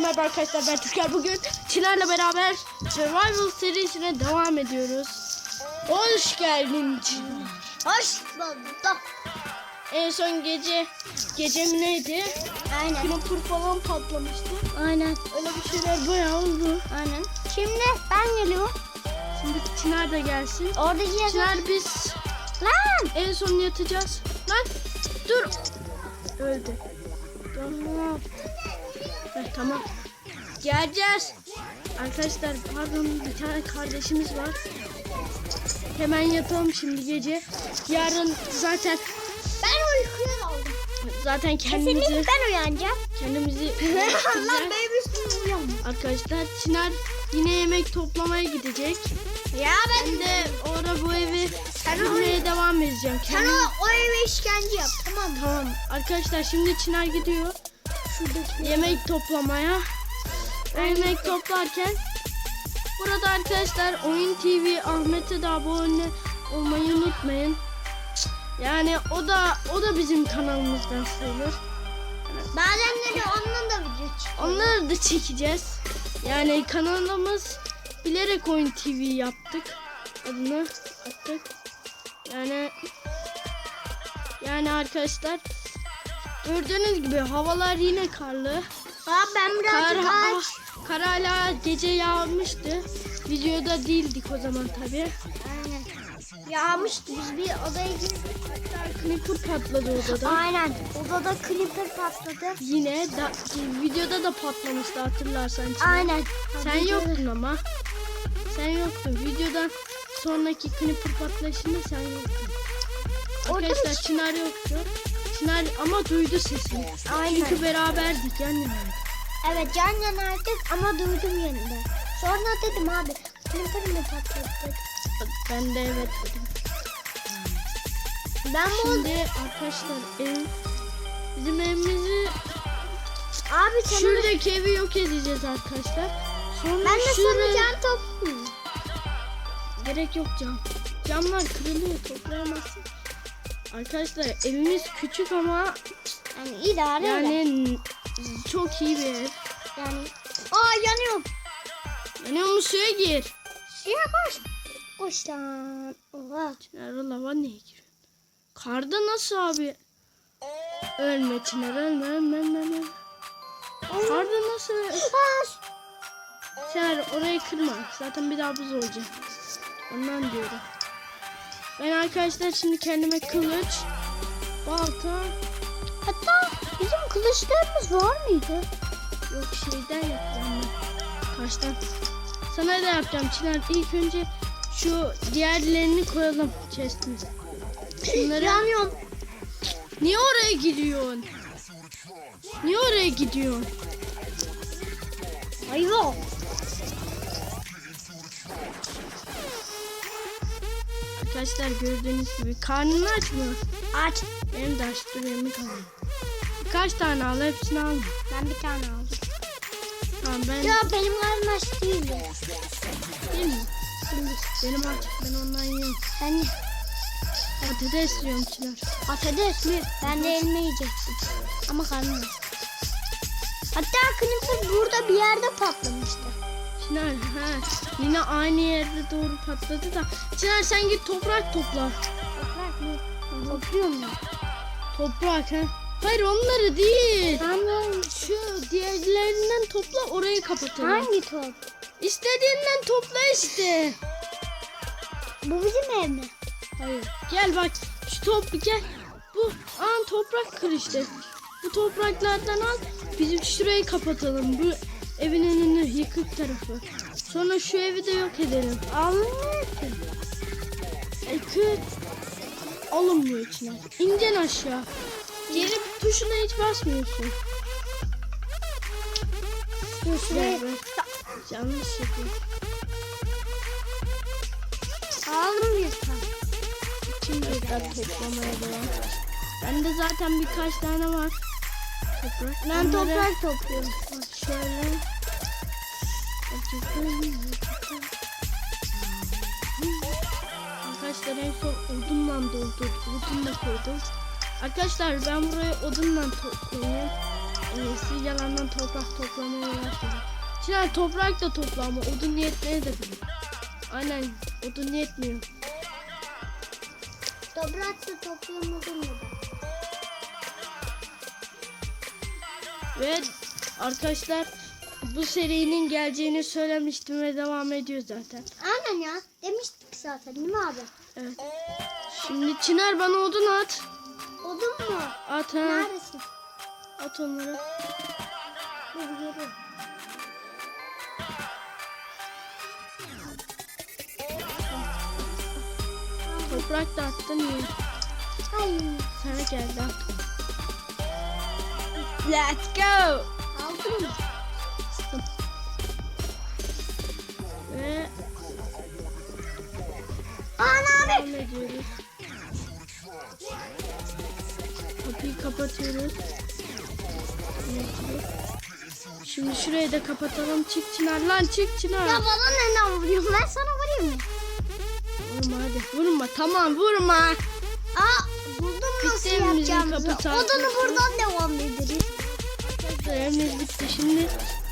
merhaba arkadaşlar ben Türker. Bugün Çınar'la beraber Survival serisine devam ediyoruz. Hoş geldin Çınar. Hoş bulduk. En son gece, gece mi neydi? Aynen. Knopur falan patlamıştı. Aynen. Öyle bir şeyler bayağı oldu. Aynen. Şimdi ben geliyorum. Şimdi Çınar da gelsin. Oradaki yazı. Çınar biz Lan. en son yatacağız. Lan dur. Öldü. Tamam. Heh, tamam. Geleceğiz. Arkadaşlar pardon bir tane kardeşimiz var. Hemen yatalım şimdi gece. Yarın zaten Ben uykuya daldım. zaten Kesinlikle kendimizi ben uyanacağım. kendimizi uyutacağız. benim üstüme uyanma. Arkadaşlar Çınar yine yemek toplamaya gidecek. Ya ben Ben de orada bu evi sürmeye devam edeceğim. Sen Kendim- o, o eve işkence yap tamam mı? Tamam arkadaşlar şimdi Çınar gidiyor. Yemek toplamaya. Yemek toplarken burada arkadaşlar Oyun TV Ahmet'e de abone olmayı unutmayın. Yani o da o da bizim kanalımızdan sayılır. Bazenleri onunla da video çıkıyor. Onları da çekeceğiz. Yani kanalımız bilerek Oyun TV yaptık. Adını attık. Yani yani arkadaşlar gördüğünüz gibi havalar yine karlı. Aa ben Kar, birazcık ah, aç. kar hala gece yağmıştı. Videoda değildik o zaman tabi. Aynen. Yağmıştı biz bir odaya girdik. Clipper patladı odada. Aynen. Odada clipper patladı. Yine da, videoda da patlamıştı hatırlarsan. Çınar. Aynen. Sen yoktun ama. Sen yoktun. Videodan sonraki Clipper patlayışında sen yoktun. Arkadaşlar? Çınar yoktu. Çınar ama duydu sesini. Aynen. Çünkü beraberdik yani. Evet can yanardık ama duydum yanında. Sonra dedim abi clipper mi patladı? Ben de evet dedim. Ben bu Şimdi arkadaşlar ev, bizim evimizi abi sen şuradaki evi yok edeceğiz arkadaşlar. Sonra ben de sana şuraya- can toplayayım. Gerek yok cam. Camlar kırılıyor toplayamazsın. Arkadaşlar evimiz küçük ama Yani idare yani, yani çok iyi bir ev. yani. Aa yanıyorum. Yanıyor mu suya gir. Suya koş. Koş lan. Oha. Çınar lava niye giriyor? Karda nasıl abi? Ölme Çınar ölme ölme ölme. ölme. Karda nasıl? Çınar orayı kırma. Zaten bir daha buz olacak. Ondan diyorum. Ben arkadaşlar şimdi kendime kılıç, balta, Hatta bizim kılıçlarımız var mıydı? yok şeyden yapacağım. Taştan. Sana da yapacağım Çınar. İlk önce şu diğerlerini koyalım chest'imize. Şunları... Yanıyorum. Niye oraya gidiyorsun? Niye oraya gidiyorsun? Hayvan. Arkadaşlar gördüğünüz gibi karnını aç mı? Aç. Benim de aç dur yemek alayım. Kaç tane al hepsini alma. Ben bir tane aldım. Tamam ben Ya benim karnım aç değil. değil mi? Şimdi benim aç ben ondan yiyorum. Ben Patates yiyorum Çınar. patates mi? Ben de elma yiyeceksin. Ama karnım aç. Hatta kınıfır burada bir yerde patlamıştı. Çınar ha yine aynı yerde doğru patladı da. Çınar sen git toprak topla. Toprak mı? Topluyorum ben. Toprak ha. Hayır onları değil. Tamam. Şu diğerlerinden topla orayı kapatalım. Hangi top? İstediğinden topla işte. Bu bizim ev mi? Hayır. Gel bak şu top gel. Bu an toprak kır işte. Bu topraklardan al. Bizim şurayı kapatalım. Bu evin önünü yıkık tarafı. Sonra şu evi de yok edelim. Anladım. E kır. Alınmıyor içine. İncen aşağı. Geri tuşuna hiç basmıyorsun. Dur şuraya. Yanlış yapıyorum. Aldım bir tane. Şimdi tekrar toplamaya devam. Bende zaten birkaç tane var. Toprak. Ben Onları- toprak topluyorum. Şöyle. Arkadaşlar en son odunla doldurdum. Odun da koydum. Arkadaşlar ben buraya odunla toplayayım. e, siz yalandan toprak toplamaya başladı. Çınar toprak da topla ama odun yetmeye de bilir. Aynen odun yetmiyor. Toprak da toplamadın mı? Ve arkadaşlar bu serinin geleceğini söylemiştim ve devam ediyor zaten. Aynen ya. Demiştik zaten değil mi abi? Evet. Şimdi Çınar bana odun at. Odun mu? At ha. Neredesin? At onları. Dur geliyorum. Toprak da attın iyi. Ay. Sana geldi at. Let's go. Aldın mı? Ve Ana abi. devam ediyoruz. Kapıyı kapatıyoruz. Şimdi şurayı da kapatalım. Çık Çınar lan çık Çınar. Ya bana neden vuruyorsun? Ben sana vurayım mı? Vurma hadi. Vurma tamam vurma. Aa buldum nasıl Bitti yapacağımızı. Odunu buradan devam ederiz. Arkadaşlar evimiz bitti şimdi.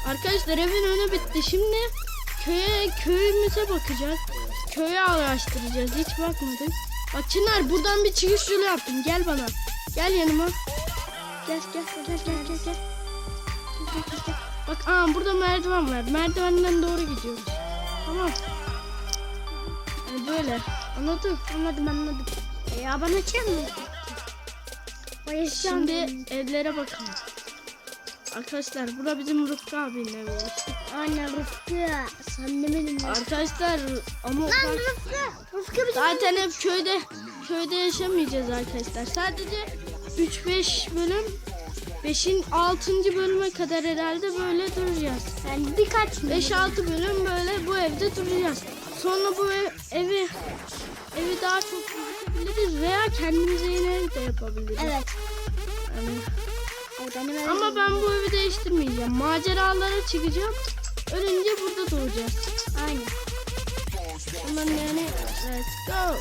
Arkadaşlar evin önü bitti. Şimdi köye köyümüze bakacağız. Köyü araştıracağız. Hiç bakmadık. Bak Çınar buradan bir çıkış yolu yaptım. Gel bana. Gel yanıma. Gel gel gel gel gel gel. Gel. Bak aa burada merdiven var. Merdivenden doğru gidiyoruz. Tamam. Yani böyle. Anladın? Anladım anladım. E, ya bana? Bayılacağım. Şimdi evlere bakalım. Arkadaşlar bura bizim Rıfkı abinin evi. Anne Rıfkı. Sen de benim. Lan Arkadaşlar ama bak, Rıfkı. Rıfkı bizim. zaten hep köyde köyde yaşamayacağız arkadaşlar. Sadece 3-5 bölüm 5'in 6. bölüme kadar herhalde böyle duracağız. Yani birkaç 5-6 bölüm böyle bu evde duracağız. Sonra bu ev, evi evi daha çok büyütebiliriz veya kendimize yeni ev de yapabiliriz. Evet. Yani benim evim. Ama ben bu evi değiştirmeyeceğim. Maceralara çıkacağım. Ölünce burada doğacağız. Aynen. Aman yani let's go.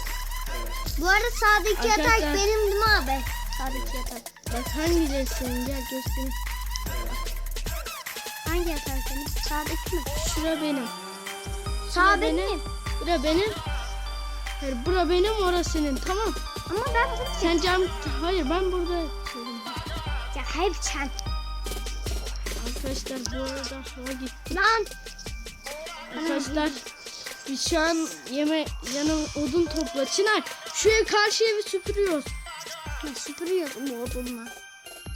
Bu arada sağdaki yatak Arkadaşlar- benim değil mi abi? Sağdaki yatak. Bak hangi senin gel göstereyim. Hangi yatak senin? Sağdaki mi? Şura benim. Sağ Şura benim. Bura benim. Hayır bura benim orası senin tamam. Ama ben bunu Sen cam... Hayır ben burada yatıyorum. Sen. Arkadaşlar bu arada hava gitti. Lan. Arkadaşlar biz şu an yeme yanım odun topla. Çınar şu ev karşı evi süpürüyoruz. Ya süpürüyorum bu odunla.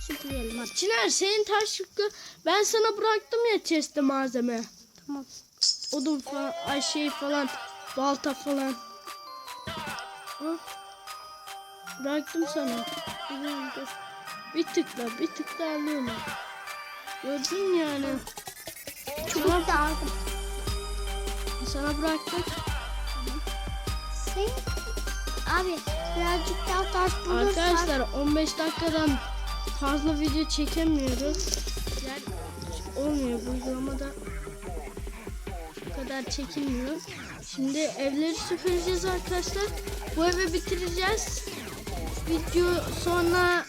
Süpürelim hadi. Çınar senin taş yükü ben sana bıraktım ya chest'te malzeme. Tamam. Odun falan, ay şey falan, balta falan. Al. Bıraktım sana. Biliyorum, dur. Bir tıkla, bir tıkla alıyorum. Gördün yani. Çubuk da aldım. Sana bıraktık. Sen... Abi birazcık daha taş bulursan. Arkadaşlar 15 dakikadan fazla video çekemiyoruz. Yani olmuyor bu uygulamada. Bu kadar çekilmiyor. Şimdi evleri süpüreceğiz arkadaşlar. Bu evi bitireceğiz. Video sonra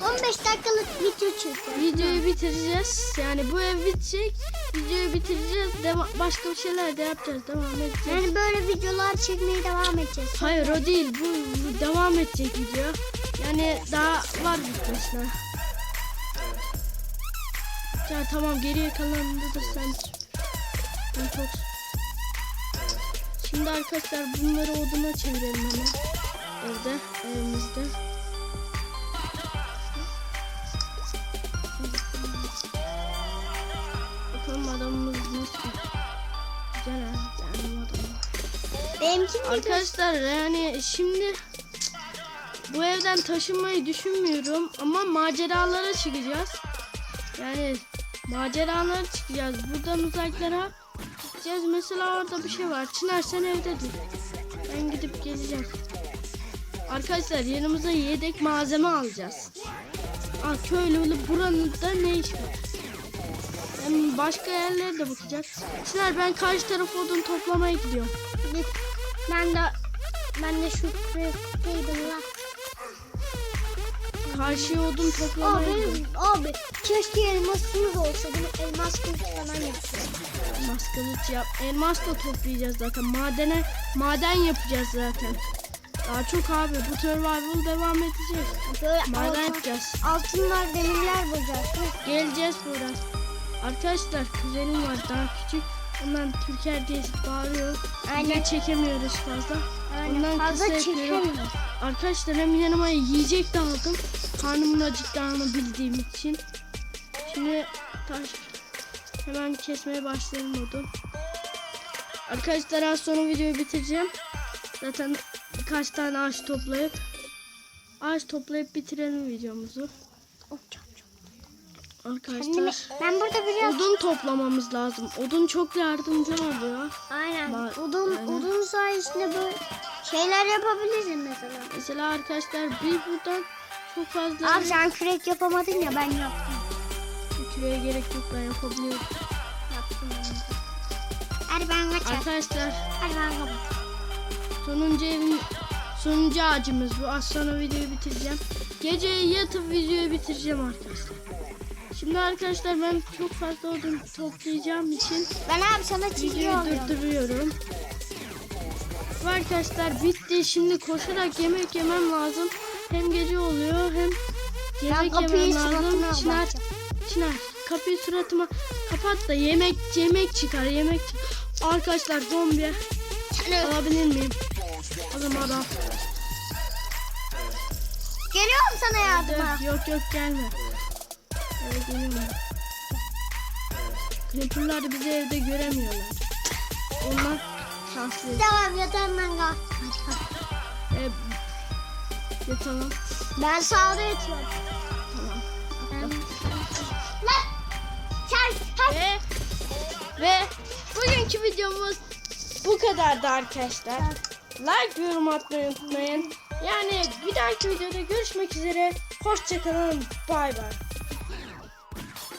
15 dakikalık video çekiyorum. videoyu bitireceğiz. Yani bu ev bitecek. Videoyu bitireceğiz. Deva- başka bir şeyler de yapacağız. Devam edeceğiz. Yani böyle videolar çekmeye devam edeceğiz. Hayır o değil. Bu, bu devam edecek video. Yani daha var bitmesine. Ya tamam geriye kalanında da sen ben çok Şimdi arkadaşlar bunları oduna çevirelim hemen. Evde, evimizde. Adamımız nasıl? Güzel ha. Yani adam. Benimki. Arkadaşlar yani şimdi bu evden taşınmayı düşünmüyorum ama maceralara çıkacağız. Yani maceralara çıkacağız. Buradan uzaklara gideceğiz. Mesela orada bir şey var. Çınar sen evde dur. Ben gidip geleceğim. Arkadaşlar yanımıza yedek malzeme alacağız. Aa köylü buranın da ne iş var? Ben başka yerlere de bakacağız. Çınar ben karşı tarafa odun toplamaya gidiyorum. Git. Ben de ben de şu kırıktaydım lan. karşıya odun toplamaya Abi, gidiyorum. abi keşke elmasımız olsa. Bunu elmas kılıç falan yapacağız. Elmas kılıç yap. Elmas da toplayacağız zaten. Madene maden yapacağız zaten. Daha çok abi bu survival devam edecek. Böyle Maden altın, yapacağız. altınlar, demirler bulacağız. Geleceğiz buradan. Arkadaşlar kuzenim var daha küçük. Ondan Türker diye bağırıyor. Aynen. Çekemiyoruz fazla. Ondan Aynen fazla kısa yapıyorum. çekemiyor. Arkadaşlar hem yanıma yiyecek de aldım. Karnımın acıktığını bildiğim için. Şimdi taş hemen kesmeye başlayalım odun. Arkadaşlar az sonra videoyu bitireceğim. Zaten birkaç tane ağaç toplayıp ağaç toplayıp bitirelim videomuzu. Oh, Arkadaşlar ben burada biraz odun toplamamız lazım. Odun çok yardımcı oluyor. aynen Ba- odun, aynen. odun sayesinde böyle şeyler yapabiliriz mesela. Mesela arkadaşlar bir buradan çok fazla Abi sen kürek yapamadın ya ben yaptım. Küreğe gerek yok ben yapabiliyorum. Yaptım ben. de. Hadi ben kaçar. Arkadaşlar Hadi ben kapat. sonuncu evin sonuncu ağacımız bu. Az sonra videoyu bitireceğim. Gece yatıp videoyu bitireceğim arkadaşlar. Şimdi arkadaşlar ben çok fazla odun toplayacağım için Ben abi sana çizgi videoyu durduruyorum. Bu arkadaşlar bitti. Şimdi koşarak yemek yemem lazım. Hem gece oluyor hem yemek kapıyı yemem lazım. suratıma Çınar, bakacağım. Çınar kapıyı suratıma kapat da yemek yemek çıkar yemek çıkar. Arkadaşlar zombi alabilir miyim? O zaman. Geliyorum sana yardıma. Yok yok gelme. Creeper'lar bizi evde göremiyorlar. Onlar şanslı. Tamam yatağım ben kalk. Ee, yatalım. Ben sağda yatıyorum. Tamam. Ben... Lan! Ve ve bugünkü videomuz bu kadardı arkadaşlar. Like yorum atmayı unutmayın. Yani bir dahaki videoda görüşmek üzere. Hoşçakalın. Bay bay.